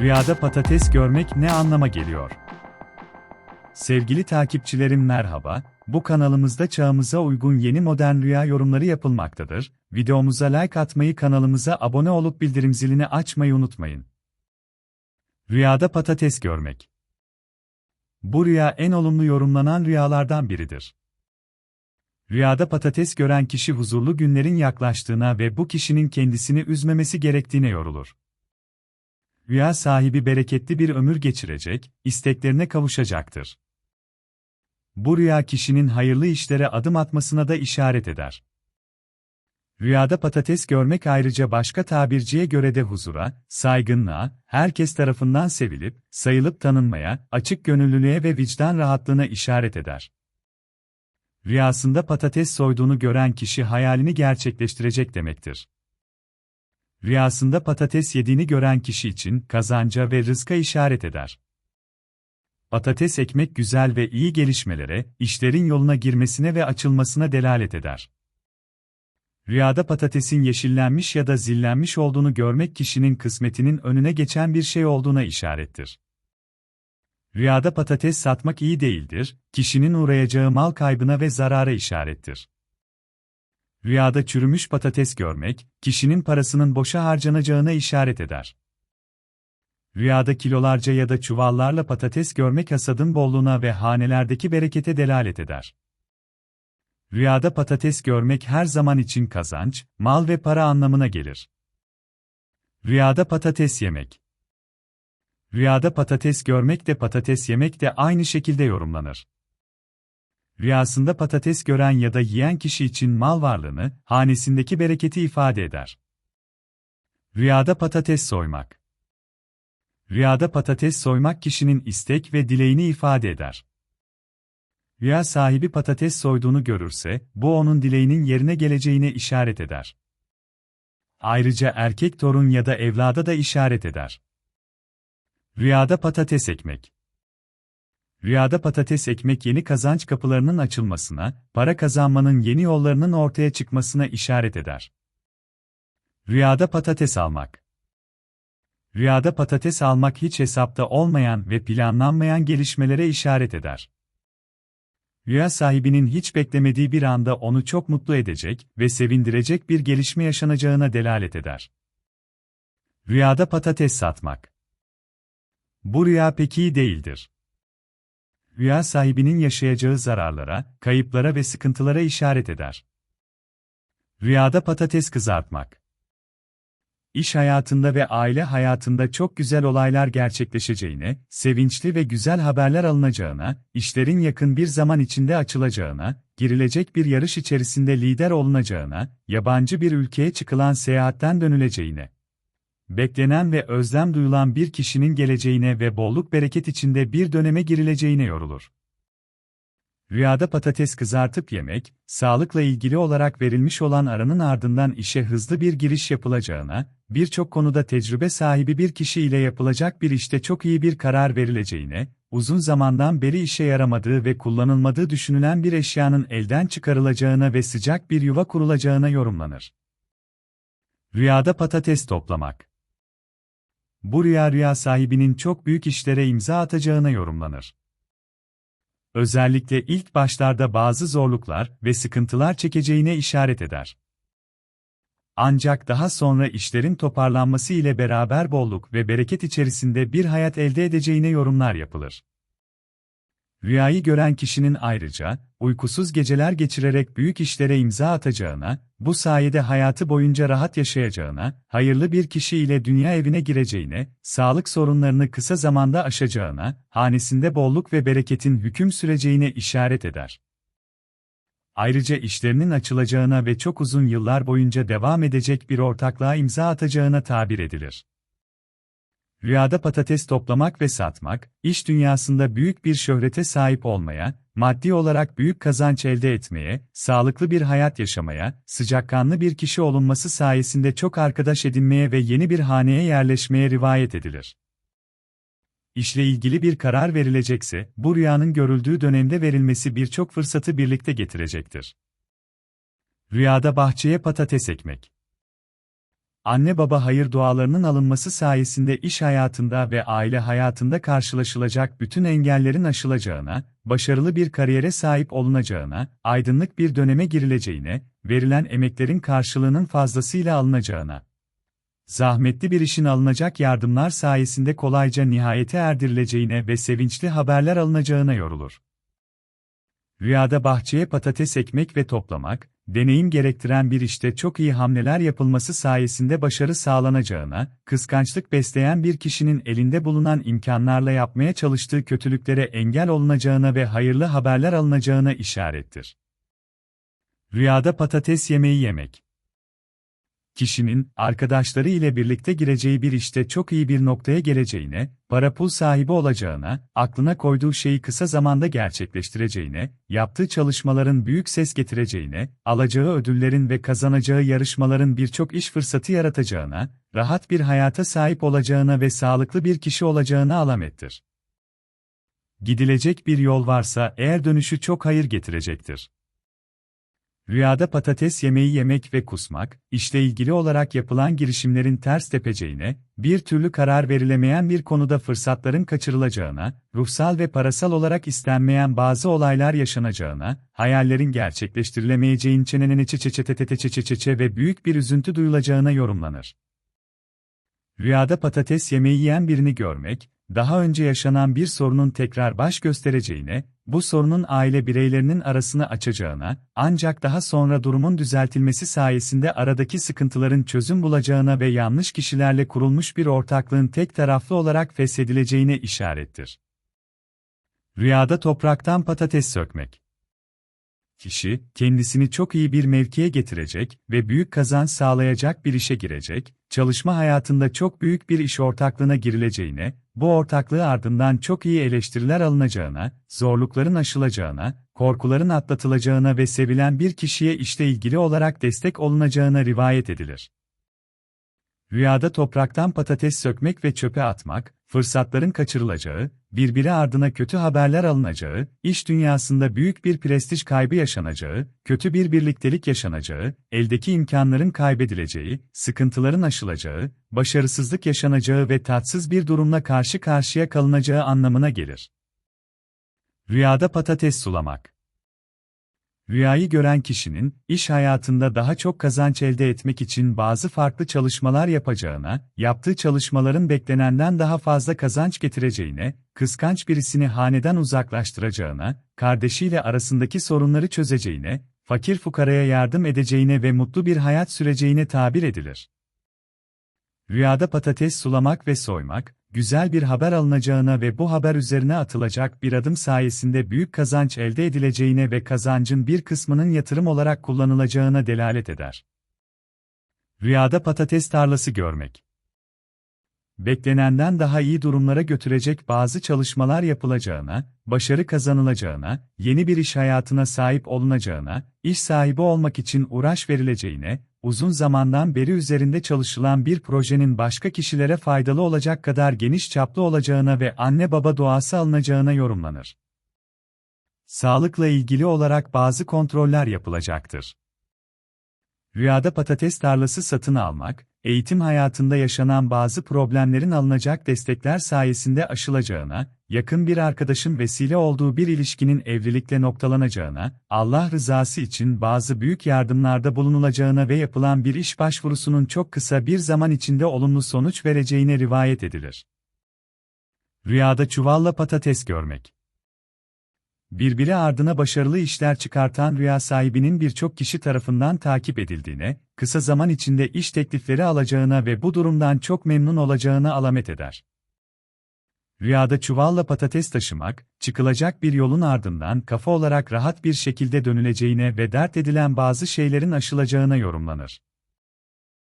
Rüyada patates görmek ne anlama geliyor? Sevgili takipçilerim merhaba, bu kanalımızda çağımıza uygun yeni modern rüya yorumları yapılmaktadır. Videomuza like atmayı kanalımıza abone olup bildirim zilini açmayı unutmayın. Rüyada patates görmek. Bu rüya en olumlu yorumlanan rüyalardan biridir. Rüyada patates gören kişi huzurlu günlerin yaklaştığına ve bu kişinin kendisini üzmemesi gerektiğine yorulur. Rüya sahibi bereketli bir ömür geçirecek, isteklerine kavuşacaktır. Bu rüya kişinin hayırlı işlere adım atmasına da işaret eder. Rüyada patates görmek ayrıca başka tabirciye göre de huzura, saygınlığa, herkes tarafından sevilip, sayılıp tanınmaya, açık gönüllülüğe ve vicdan rahatlığına işaret eder. Rüyasında patates soyduğunu gören kişi hayalini gerçekleştirecek demektir. Rüyasında patates yediğini gören kişi için kazanca ve rızka işaret eder. Patates ekmek güzel ve iyi gelişmelere, işlerin yoluna girmesine ve açılmasına delalet eder. Rüyada patatesin yeşillenmiş ya da zillenmiş olduğunu görmek kişinin kısmetinin önüne geçen bir şey olduğuna işarettir. Rüyada patates satmak iyi değildir, kişinin uğrayacağı mal kaybına ve zarara işarettir. Rüyada çürümüş patates görmek, kişinin parasının boşa harcanacağına işaret eder. Rüyada kilolarca ya da çuvallarla patates görmek hasadın bolluğuna ve hanelerdeki berekete delalet eder. Rüyada patates görmek her zaman için kazanç, mal ve para anlamına gelir. Rüyada patates yemek. Rüyada patates görmek de patates yemek de aynı şekilde yorumlanır. Rüyasında patates gören ya da yiyen kişi için mal varlığını, hanesindeki bereketi ifade eder. Rüyada patates soymak. Rüyada patates soymak kişinin istek ve dileğini ifade eder. Rüya sahibi patates soyduğunu görürse, bu onun dileğinin yerine geleceğine işaret eder. Ayrıca erkek torun ya da evlada da işaret eder. Rüyada patates ekmek. Rüyada patates ekmek yeni kazanç kapılarının açılmasına, para kazanmanın yeni yollarının ortaya çıkmasına işaret eder. Rüyada patates almak. Rüyada patates almak hiç hesapta olmayan ve planlanmayan gelişmelere işaret eder. Rüya sahibinin hiç beklemediği bir anda onu çok mutlu edecek ve sevindirecek bir gelişme yaşanacağına delalet eder. Rüyada patates satmak. Bu rüya pek iyi değildir. Rüya sahibinin yaşayacağı zararlara, kayıplara ve sıkıntılara işaret eder. Rüyada patates kızartmak. İş hayatında ve aile hayatında çok güzel olaylar gerçekleşeceğine, sevinçli ve güzel haberler alınacağına, işlerin yakın bir zaman içinde açılacağına, girilecek bir yarış içerisinde lider olunacağına, yabancı bir ülkeye çıkılan seyahatten dönüleceğine, beklenen ve özlem duyulan bir kişinin geleceğine ve bolluk bereket içinde bir döneme girileceğine yorulur. Rüyada patates kızartıp yemek, sağlıkla ilgili olarak verilmiş olan aranın ardından işe hızlı bir giriş yapılacağına, birçok konuda tecrübe sahibi bir kişi ile yapılacak bir işte çok iyi bir karar verileceğine, uzun zamandan beri işe yaramadığı ve kullanılmadığı düşünülen bir eşyanın elden çıkarılacağına ve sıcak bir yuva kurulacağına yorumlanır. Rüyada patates toplamak Bu rüya rüya sahibinin çok büyük işlere imza atacağına yorumlanır. Özellikle ilk başlarda bazı zorluklar ve sıkıntılar çekeceğine işaret eder. Ancak daha sonra işlerin toparlanması ile beraber bolluk ve bereket içerisinde bir hayat elde edeceğine yorumlar yapılır. Rüyayı gören kişinin ayrıca, uykusuz geceler geçirerek büyük işlere imza atacağına, bu sayede hayatı boyunca rahat yaşayacağına, hayırlı bir kişi ile dünya evine gireceğine, sağlık sorunlarını kısa zamanda aşacağına, hanesinde bolluk ve bereketin hüküm süreceğine işaret eder. Ayrıca işlerinin açılacağına ve çok uzun yıllar boyunca devam edecek bir ortaklığa imza atacağına tabir edilir. Rüyada patates toplamak ve satmak, iş dünyasında büyük bir şöhrete sahip olmaya, maddi olarak büyük kazanç elde etmeye, sağlıklı bir hayat yaşamaya, sıcakkanlı bir kişi olunması sayesinde çok arkadaş edinmeye ve yeni bir haneye yerleşmeye rivayet edilir. İşle ilgili bir karar verilecekse, bu rüyanın görüldüğü dönemde verilmesi birçok fırsatı birlikte getirecektir. Rüyada bahçeye patates ekmek anne baba hayır dualarının alınması sayesinde iş hayatında ve aile hayatında karşılaşılacak bütün engellerin aşılacağına, başarılı bir kariyere sahip olunacağına, aydınlık bir döneme girileceğine, verilen emeklerin karşılığının fazlasıyla alınacağına, zahmetli bir işin alınacak yardımlar sayesinde kolayca nihayete erdirileceğine ve sevinçli haberler alınacağına yorulur. Rüyada bahçeye patates ekmek ve toplamak, deneyim gerektiren bir işte çok iyi hamleler yapılması sayesinde başarı sağlanacağına, kıskançlık besleyen bir kişinin elinde bulunan imkanlarla yapmaya çalıştığı kötülüklere engel olunacağına ve hayırlı haberler alınacağına işarettir. Rüyada patates yemeği yemek kişinin, arkadaşları ile birlikte gireceği bir işte çok iyi bir noktaya geleceğine, para pul sahibi olacağına, aklına koyduğu şeyi kısa zamanda gerçekleştireceğine, yaptığı çalışmaların büyük ses getireceğine, alacağı ödüllerin ve kazanacağı yarışmaların birçok iş fırsatı yaratacağına, rahat bir hayata sahip olacağına ve sağlıklı bir kişi olacağına alamettir. Gidilecek bir yol varsa eğer dönüşü çok hayır getirecektir. Rüyada patates yemeği yemek ve kusmak, işle ilgili olarak yapılan girişimlerin ters tepeceğine, bir türlü karar verilemeyen bir konuda fırsatların kaçırılacağına, ruhsal ve parasal olarak istenmeyen bazı olaylar yaşanacağına, hayallerin gerçekleştirilemeyeceğin çenenene çeçeçeteteçeçeçe ve büyük bir üzüntü duyulacağına yorumlanır. Rüyada patates yemeği yiyen birini görmek, daha önce yaşanan bir sorunun tekrar baş göstereceğine, bu sorunun aile bireylerinin arasını açacağına, ancak daha sonra durumun düzeltilmesi sayesinde aradaki sıkıntıların çözüm bulacağına ve yanlış kişilerle kurulmuş bir ortaklığın tek taraflı olarak feshedileceğine işarettir. Rüyada topraktan patates sökmek kişi, kendisini çok iyi bir mevkiye getirecek ve büyük kazanç sağlayacak bir işe girecek, çalışma hayatında çok büyük bir iş ortaklığına girileceğine, bu ortaklığı ardından çok iyi eleştiriler alınacağına, zorlukların aşılacağına, korkuların atlatılacağına ve sevilen bir kişiye işte ilgili olarak destek olunacağına rivayet edilir. Rüyada topraktan patates sökmek ve çöpe atmak, fırsatların kaçırılacağı, birbiri ardına kötü haberler alınacağı, iş dünyasında büyük bir prestij kaybı yaşanacağı, kötü bir birliktelik yaşanacağı, eldeki imkanların kaybedileceği, sıkıntıların aşılacağı, başarısızlık yaşanacağı ve tatsız bir durumla karşı karşıya kalınacağı anlamına gelir. Rüyada patates sulamak Rüyayı gören kişinin, iş hayatında daha çok kazanç elde etmek için bazı farklı çalışmalar yapacağına, yaptığı çalışmaların beklenenden daha fazla kazanç getireceğine, kıskanç birisini haneden uzaklaştıracağına, kardeşiyle arasındaki sorunları çözeceğine, fakir fukaraya yardım edeceğine ve mutlu bir hayat süreceğine tabir edilir. Rüyada patates sulamak ve soymak, güzel bir haber alınacağına ve bu haber üzerine atılacak bir adım sayesinde büyük kazanç elde edileceğine ve kazancın bir kısmının yatırım olarak kullanılacağına delalet eder. Rüyada patates tarlası görmek beklenenden daha iyi durumlara götürecek bazı çalışmalar yapılacağına, başarı kazanılacağına, yeni bir iş hayatına sahip olunacağına, iş sahibi olmak için uğraş verileceğine, uzun zamandan beri üzerinde çalışılan bir projenin başka kişilere faydalı olacak kadar geniş çaplı olacağına ve anne baba duası alınacağına yorumlanır. Sağlıkla ilgili olarak bazı kontroller yapılacaktır. Rüyada patates tarlası satın almak, eğitim hayatında yaşanan bazı problemlerin alınacak destekler sayesinde aşılacağına, yakın bir arkadaşın vesile olduğu bir ilişkinin evlilikle noktalanacağına, Allah rızası için bazı büyük yardımlarda bulunulacağına ve yapılan bir iş başvurusunun çok kısa bir zaman içinde olumlu sonuç vereceğine rivayet edilir. Rüyada çuvalla patates görmek birbiri ardına başarılı işler çıkartan rüya sahibinin birçok kişi tarafından takip edildiğine, kısa zaman içinde iş teklifleri alacağına ve bu durumdan çok memnun olacağına alamet eder. Rüyada çuvalla patates taşımak, çıkılacak bir yolun ardından kafa olarak rahat bir şekilde dönüleceğine ve dert edilen bazı şeylerin aşılacağına yorumlanır.